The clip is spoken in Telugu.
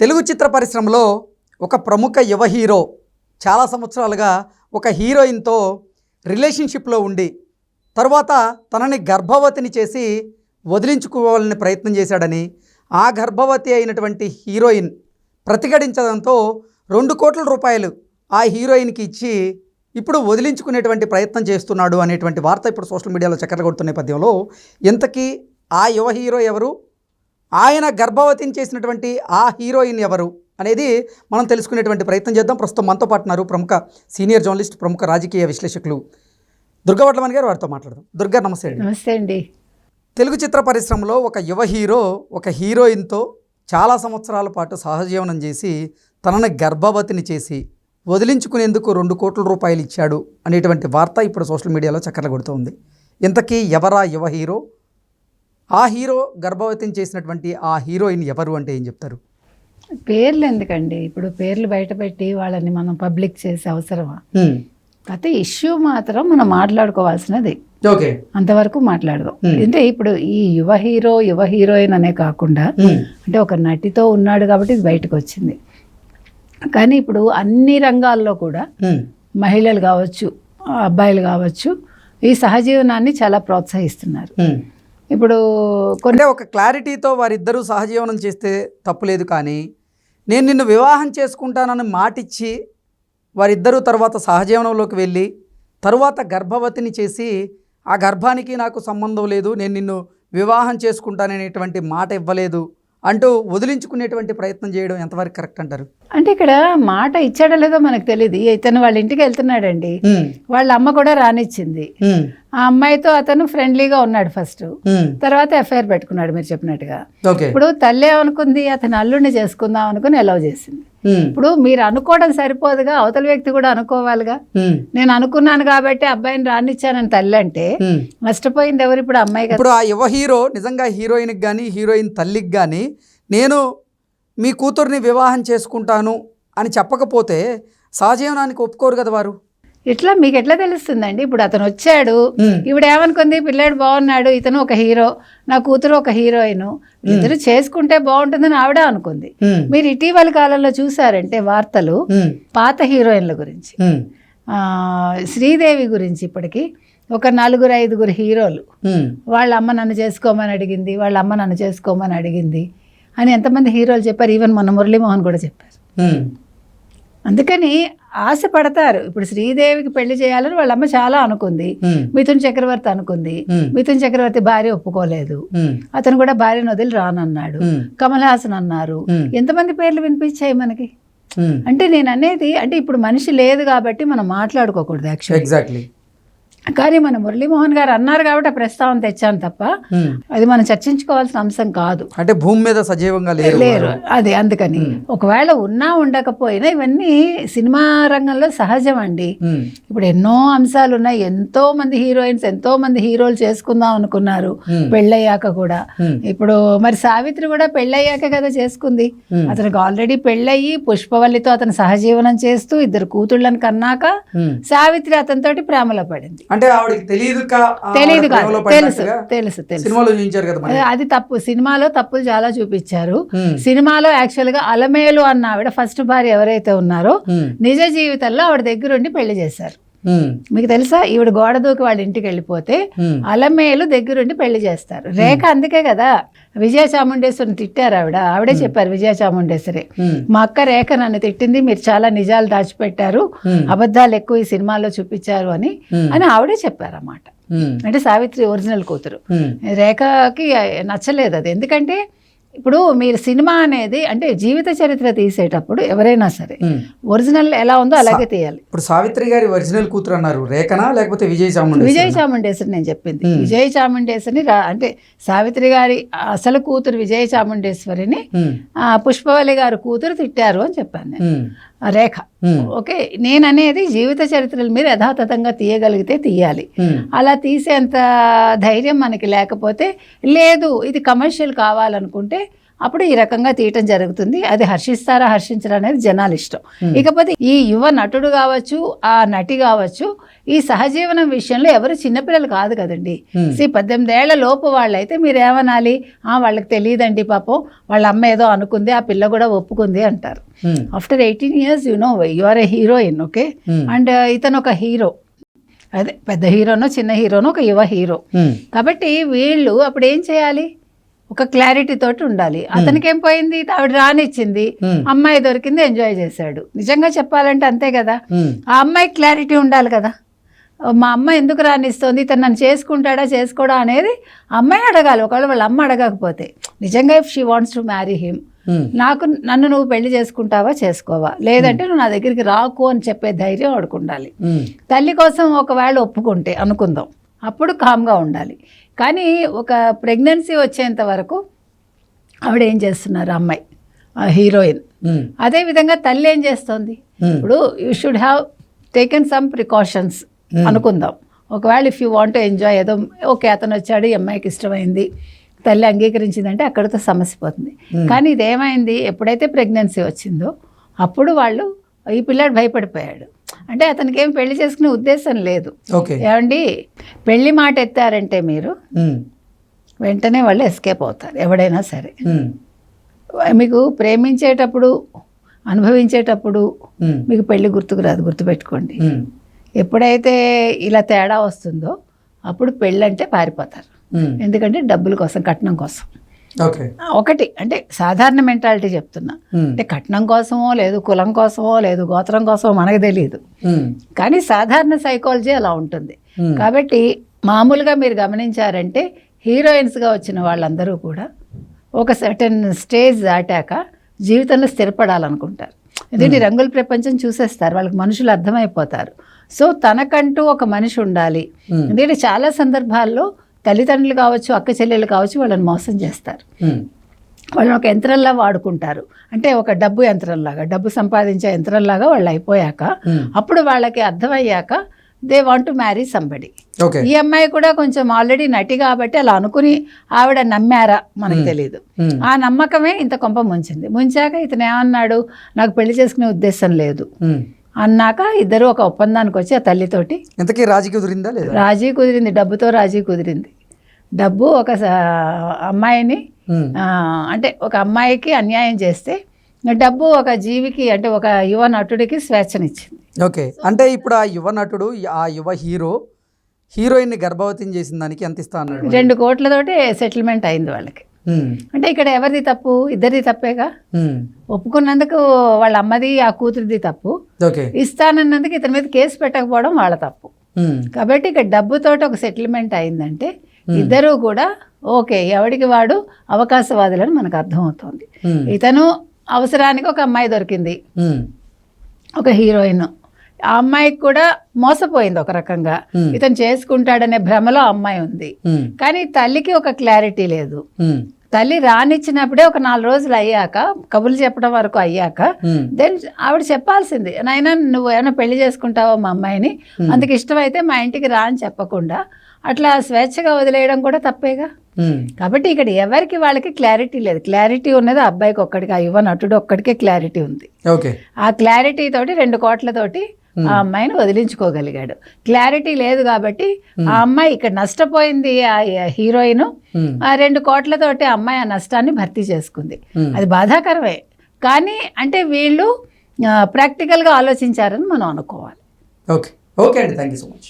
తెలుగు చిత్ర పరిశ్రమలో ఒక ప్రముఖ యువ హీరో చాలా సంవత్సరాలుగా ఒక హీరోయిన్తో రిలేషన్షిప్లో ఉండి తర్వాత తనని గర్భవతిని చేసి వదిలించుకోవాలని ప్రయత్నం చేశాడని ఆ గర్భవతి అయినటువంటి హీరోయిన్ ప్రతిఘటించడంతో రెండు కోట్ల రూపాయలు ఆ హీరోయిన్కి ఇచ్చి ఇప్పుడు వదిలించుకునేటువంటి ప్రయత్నం చేస్తున్నాడు అనేటువంటి వార్త ఇప్పుడు సోషల్ మీడియాలో చక్కర్లు కొడుతున్న నేపథ్యంలో ఇంతకీ ఆ యువ హీరో ఎవరు? ఆయన గర్భవతిని చేసినటువంటి ఆ హీరోయిన్ ఎవరు అనేది మనం తెలుసుకునేటువంటి ప్రయత్నం చేద్దాం. ప్రస్తుతం మనతో పాటు ఉన్నారు ప్రముఖ సీనియర్ జర్నలిస్ట్ ప్రముఖ రాజకీయ విశ్లేషకులు దుర్గవట్లమణి గారు వారితో మాట్లాడదాం. దుర్గా నమస్తే అండి. నమస్తే అండి. తెలుగు చిత్ర పరిశ్రమలో ఒక యువ హీరో ఒక హీరోయిన్తో చాలా సంవత్సరాల పాటు సహజీవనం చేసి తనని గర్భవతిని చేసి వదిలించుకునేందుకు రెండు కోట్ల రూపాయలు ఇచ్చాడు అనేటువంటి వార్త ఇప్పుడు సోషల్ మీడియాలో చక్కర్లు కొడుతోంది ఇంతకీ ఎవరా యువ హీరో? ఆ హీరో గర్భవతిని చేసినటువంటి ఆ హీరోయిన్ ఎవరు అంటే ఏం చెప్తారు? పేర్లు ఎందుకండి? ఇప్పుడు పేర్లు బయటపెట్టి వాళ్ళని మనం పబ్లిక్ చేసే అవసరమా? అయితే ఇష్యూ మాత్రం మనం మాట్లాడుకోవాల్సినది. ఓకే. అంతవరకు మాట్లాడదాం. అంటే ఇప్పుడు ఈ యువ హీరో యువ హీరోయిన్ అనే కాకుండా అంటే ఒక నటితో ఉన్నాడు కాబట్టి ఇది బయటకు వచ్చింది కానీ ఇప్పుడు అన్ని రంగాల్లో కూడా మహిళలు కావచ్చు అబ్బాయిలు కావచ్చు ఈ సహజీవనాన్ని చాలా ప్రోత్సహిస్తున్నారు. ఇప్పుడు కొన్ని ఒక క్లారిటీతో వారిద్దరూ సహజీవనం చేస్తే తప్పులేదు కానీ నేను నిన్ను వివాహం చేసుకుంటానని మాటిచ్చి వారిద్దరూ తర్వాత సహజీవనంలోకి వెళ్ళి తరువాత గర్భవతిని చేసి ఆ గర్భానికి నాకు సంబంధం లేదు నేను నిన్ను వివాహం చేసుకుంటాననేటువంటి మాట ఇవ్వలేదు అంటూ వదిలించుకునేటువంటి ప్రయత్నం చేయడం ఎంతవరకు కరెక్ట్ అంటారు? అంటే ఇక్కడ మాట ఇచ్చాడో లేదో మనకు తెలియదు ఇతను వాళ్ళ ఇంటికి వెళ్తున్నాడండి. వాళ్ళ అమ్మ కూడా రానిచ్చింది. ఆ అమ్మాయితో అతను ఫ్రెండ్లీగా ఉన్నాడు ఫస్ట్. తర్వాత ఎఫ్ఐఆర్ పెట్టుకున్నాడు మీరు చెప్పినట్టుగా. ఇప్పుడు తల్లి ఏమనుకుంది అతను అల్లుడిని చేసుకుందాం అనుకుని అలౌ చేసింది. ఇప్పుడు మీరు అనుకోవడం సరిపోదుగా అవతల వ్యక్తి కూడా అనుకోవాలిగా. నేను అనుకున్నాను కాబట్టి అబ్బాయిని రానిచ్చానని తల్లి అంటే నష్టపోయింది ఎవరు ఇప్పుడు అమ్మాయి ఇప్పుడు ఆ యువ హీరో నిజంగా హీరోయిన్కి కానీ హీరోయిన్ తల్లికి కానీ నేను మీ కూతుర్ని వివాహం చేసుకుంటాను అని చెప్పకపోతే సహజీవనానికి ఒప్పుకోరు కదా వారు? ఇట్లా మీకు ఎట్లా తెలుస్తుందండి? ఇప్పుడు అతను వచ్చాడు. ఇప్పుడు ఏమనుకుంది పిల్లాడు బాగున్నాడు ఇతను ఒక హీరో. నా కూతురు ఒక హీరోయిన్. ఇద్దరు చేసుకుంటే బాగుంటుందని ఆవిడ అనుకుంది. మీరు ఇటీవల కాలంలో చూసారంటే వార్తలు పాత హీరోయిన్ల గురించి. శ్రీదేవి గురించి ఇప్పటికి ఒక నలుగురు ఐదుగురు హీరోలు. వాళ్ళ అమ్మ నన్ను చేసుకోమని అడిగింది. వాళ్ళ అమ్మ నన్ను చేసుకోమని అడిగింది అని ఎంతమంది హీరోలు చెప్పారు. ఈవెన్ మన మురళీమోహన్ కూడా చెప్పారు. అందుకని ఆశ పడతారు ఇప్పుడు శ్రీదేవికి పెళ్ళి చేయాలని వాళ్ళ అమ్మ చాలా అనుకుంది. మిథున్ చక్రవర్తి అనుకుంది. మిథున్ చక్రవర్తి భార్య ఒప్పుకోలేదు. అతను కూడా భార్యను వదిలి రానన్నాడు. కమల్ హాసన్ అన్నారు. ఎంతమంది పేర్లు వినిపించాయి మనకి? అంటే నేను అనేది అంటే ఇప్పుడు మనిషి లేదు కాబట్టి మనం మాట్లాడుకోకూడదు యాక్చువల్లీ ఎగ్జాక్ట్లీ కానీ మన మురళీమోహన్ గారు అన్నారు కాబట్టి ఆ ప్రస్తావన తెచ్చాను తప్ప అది మనం చర్చించుకోవాల్సిన అంశం కాదు. అంటే భూమి మీద సజీవంగా లేరు లేరు. అదే అందుకని. ఒకవేళ ఉన్నా ఉండకపోయినా ఇవన్నీ సినిమా రంగంలో సహజం అండి ఇప్పుడు ఎన్నో అంశాలు ఉన్నాయి ఎంతో మంది హీరోయిన్స్ ఎంతో మంది హీరోలు చేసుకుందాం అనుకున్నారు. పెళ్ళయ్యాక కూడా. ఇప్పుడు మరి సావిత్రి కూడా పెళ్ళయ్యాక కదా చేసుకుంది. అతనికి ఆల్రెడీ పెళ్ళయ్యి పుష్పవల్లితో అతను సహజీవనం చేస్తూ ఇద్దరు కూతుళ్ళని కన్నాక. సావిత్రి అతనితోటి ప్రేమలో పడింది. అంటే ఆవిడకి తెలియదు తెలియదు కాదు. తెలుసు తెలుసు తెలుసు. సినిమాలో చూపించారు కదా మరి. అది తప్పు. సినిమాలో తప్పులు చాలా చూపించారు. సినిమాలో యాక్చువల్గా అలమేలు అన్న ఆవిడ ఫస్ట్ భార్య ఎవరైతే ఉన్నారో నిజ జీవితంలో ఆవిడ దగ్గరుండి పెళ్ళి చేశారు. మీకు తెలుసా? ఈవిడ గోడ దూకి వాళ్ళ ఇంటికి వెళ్ళిపోతే అలమేలు దగ్గరుండి పెళ్ళి చేస్తారు. రేఖ అందుకే కదా విజయ చాముండేశ్వరిని తిట్టారు ఆవిడ. ఆవిడే చెప్పారు విజయ చాముండేశ్వరి మా అక్క రేఖ నన్ను తిట్టింది మీరు చాలా నిజాలు దాచిపెట్టారు అబద్ధాలు ఎక్కువ ఈ సినిమాలో చూపించారు అని అని ఆవిడే చెప్పారన్నమాట. ఉమ్, అంటే సావిత్రి ఒరిజినల్ కూతురు. రేఖకి నచ్చలేదు అది. ఎందుకంటే ఇప్పుడు మీరు సినిమా అనేది అంటే జీవిత చరిత్ర తీసేటప్పుడు ఎవరైనా సరే. ఒరిజినల్ ఎలా ఉందో అలాగే తీయాలి. ఇప్పుడు సావిత్రి గారి ఒరిజినల్ కూతురు అన్నారు రేఖనా లేకపోతే విజయ్ చాముండి విజయ చాముండేశ్వరి నేను చెప్పింది. విజయ చాముండేశ్వరిని అంటే సావిత్రి గారి అసలు కూతురు విజయ చాముండేశ్వరిని ఆ, పుష్పవల్లి గారు కూతురు తిట్టారు అని చెప్పాను నేను. రేఖ. ఓకే? నేను అనేది జీవిత చరిత్రల మీద యథాతథంగా తీయగలిగితే తీయాలి. అలా తీసేంత ధైర్యం మనకి లేకపోతే లేదు ఇది కమర్షియల్ కావాలనుకుంటే అప్పుడు ఈ రకంగా తీయటం జరుగుతుంది. అది హర్షిస్తారా హర్షించరా అనేది జనాలు ఇష్టం. ఇకపోతే ఈ యువ నటుడు కావచ్చు ఆ నటి కావచ్చు ఈ సహజీవనం విషయంలో ఎవరు చిన్నపిల్లలు కాదు కదండి. సి పద్దెనిమిది ఏళ్ళ లోపు వాళ్ళైతే మీరు ఏమనాలి? ఆ వాళ్ళకి తెలియదండి పాపం. వాళ్ళ అమ్మ ఏదో అనుకుంది ఆ పిల్ల కూడా ఒప్పుకుంది అంటారు. After eighteen years you know you are a heroine okay. And ఇతను ఒక హీరో. అదే పెద్ద హీరోనో చిన్న హీరోనో ఒక యువ హీరో. కాబట్టి వీళ్ళు అప్పుడు ఏం చేయాలి? ఒక క్లారిటీ తోటి ఉండాలి. అతనికి ఏం పోయింది? ఆవిడ రానిచ్చింది. అమ్మాయి దొరికింది ఎంజాయ్ చేశాడు. నిజంగా చెప్పాలంటే అంతే కదా. ఆ అమ్మాయి క్లారిటీ ఉండాలి కదా. మా అమ్మ ఎందుకు రానిస్తుంది? ఇతను నన్ను చేసుకుంటాడా చేసుకోడా అనేది అమ్మాయి అడగాలి. ఒకవేళ వాళ్ళ అమ్మ అడగకపోతే. నిజంగా if she wants to marry him నాకు నన్ను నువ్వు పెళ్ళి చేసుకుంటావా చేసుకోవా? లేదంటే నువ్వు నా దగ్గరికి రాకు అని చెప్పే ధైర్యం ఉమ్, తల్లి కోసం ఒకవేళ ఒప్పుకుంటే అనుకుందాం. అప్పుడు కామ్గా ఉండాలి. కానీ ఒక ప్రెగ్నెన్సీ వచ్చేంత వరకు ఆవిడ ఏం చేస్తున్నారు? అమ్మాయి ఆ హీరోయిన్ ఉమ్, అదేవిధంగా తల్లి ఏం చేస్తోంది. ఇప్పుడు you should have taken some precautions అనుకుందాం. ఒకవేళ ఇఫ్ యూ వాంట్ ఎంజాయ్ ఏదో ఓకే అతను వచ్చాడు ఈ అమ్మాయికి ఇష్టమైంది తల్లి అంగీకరించిందంటే అక్కడితో సమస్య పోతుంది. కానీ ఇదేమైంది ఎప్పుడైతే ప్రెగ్నెన్సీ వచ్చిందో అప్పుడు వాళ్ళు ఈ పిల్లాడు భయపడిపోయాడు. అంటే అతనికి ఏం పెళ్ళి చేసుకునే ఉద్దేశం లేదు. ఓకే. ఏమండి? పెళ్ళి మాట ఎత్తారంటే మీరు వెంటనే వాళ్ళు ఎస్కేప్ అవుతారు ఎవడైనా సరే. మీకు ప్రేమించేటప్పుడు అనుభవించేటప్పుడు మీకు పెళ్ళి గుర్తుకు రాదు గుర్తుపెట్టుకోండి. ఎప్పుడైతే ఇలా తేడా వస్తుందో అప్పుడు పెళ్ళంటే పారిపోతారు. ఎందుకంటే డబ్బుల కోసం కట్నం కోసం. ఒకటి. అంటే సాధారణ మెంటాలిటీ చెప్తున్నా. అంటే కట్నం కోసమో లేదు కులం కోసమో లేదు గోత్రం కోసమో మనకు తెలియదు కానీ సాధారణ సైకాలజీ అలా ఉంటుంది. కాబట్టి మామూలుగా మీరు గమనించారంటే హీరోయిన్స్గా వచ్చిన వాళ్ళందరూ కూడా ఒక సర్టన్ స్టేజ్ దాటాక జీవితంలో స్థిరపడాలనుకుంటారు. ఎందుకంటే రంగుల ప్రపంచం చూసేస్తారు. వాళ్ళకి మనుషులు అర్థమైపోతారు. సో తనకంటూ ఒక మనిషి ఉండాలి. ఎందుకంటే చాలా సందర్భాల్లో తల్లిదండ్రులు కావచ్చు అక్క చెల్లెలు కావచ్చు వాళ్ళని మోసం చేస్తారు. వాళ్ళని ఒక యంత్రంలా వాడుకుంటారు. అంటే ఒక డబ్బు యంత్రంలాగా డబ్బు సంపాదించే యంత్రంలాగా వాళ్ళు అయిపోయాక అప్పుడు వాళ్ళకి అర్థమయ్యాక they want to marry somebody. ఈ అమ్మాయి కూడా కొంచెం ఆల్రెడీ నటి కాబట్టి అలా అనుకుని ఆవిడ నమ్మారా మనకు తెలియదు ఆ నమ్మకమే ఇంత కొంప ముంచింది. ముంచాక ఇతను ఏమన్నాడు నాకు పెళ్ళి చేసుకునే ఉద్దేశం లేదు. అన్నాక ఇద్దరు ఒక ఒప్పందానికి వచ్చి ఆ తల్లితోటి ఇంతకీ రాజీ కుదిరిందా లేదా? రాజీ కుదిరింది డబ్బుతో రాజీ కుదిరింది. డబ్బు ఒక అమ్మాయిని అంటే ఒక అమ్మాయికి అన్యాయం చేస్తే డబ్బు ఒక జీవికి అంటే ఒక యువ నటుడికి స్వేచ్ఛనిచ్చింది. ఓకే. అంటే ఇప్పుడు ఆ యువ నటుడు ఆ యువ హీరో హీరోయిన్ని గర్భవతిని చేసిన దానికి ఎంత ఇస్తా అన్నాడు రెండు కోట్లతోటి సెటిల్మెంట్ అయింది వాళ్ళకి. అంటే ఇక్కడ ఎవరిది తప్పు? ఇద్దరిది తప్పేగా? ఒప్పుకున్నందుకు వాళ్ళ అమ్మది ఆ కూతురిది తప్పు. ఇస్తానన్నందుకు ఇతని మీద కేసు పెట్టకపోవడం వాళ్ళ తప్పు. కాబట్టి ఇక్కడ డబ్బుతోటి ఒక సెటిల్మెంట్ అయిందంటే ఇద్దరూ కూడా ఓకే ఎవడికి వాడు అవకాశవాదులని మనకు అర్థమవుతోంది. ఉమ్, ఇతను అవసరానికి ఒక అమ్మాయి దొరికింది. ఉమ్, ఒక హీరోయిన్. ఆ అమ్మాయికి కూడా మోసపోయింది ఒక రకంగా. Hmm. ఇతను చేసుకుంటాడనే భ్రమలో అమ్మాయి ఉంది. కానీ తల్లికి ఒక క్లారిటీ లేదు. తల్లి రానిచ్చినప్పుడే ఒక నాలుగు రోజులు అయ్యాక కబుర్లు చెప్పడం వరకు అయ్యాక దెన్ ఆవిడ చెప్పాల్సింది నాయన నువ్వు ఏమైనా పెళ్ళి చేసుకుంటావా మా అమ్మాయిని? అందుకు ఇష్టమైతే మా ఇంటికి రా అని చెప్పకుండా అట్లా స్వేచ్ఛగా వదిలేయడం కూడా తప్పేగా. కాబట్టి ఇక్కడ ఎవరికి వాళ్ళకి క్లారిటీ లేదు. క్లారిటీ ఉన్నది ఆ అబ్బాయికి ఒక్కడికి ఆ యువ నటుడు ఒక్కడికే క్లారిటీ ఉంది. ఓకే. ఆ క్లారిటీ తోటి రెండు కోట్లతోటి ఆ అమ్మాయిని వదిలించుకోగలిగాడు. క్లారిటీ లేదు కాబట్టి ఆ అమ్మాయి ఇక్కడ నష్టపోయింది ఆ హీరోయిన్. ఆ రెండు కోట్లతోటి అమ్మాయి ఆ నష్టాన్ని భర్తీ చేసుకుంది. అది బాధాకరమే. కానీ అంటే వీళ్ళు ప్రాక్టికల్గా ఆలోచించారని మనం అనుకోవాలి. ఓకే. ఓకే అండి. Thank you so much.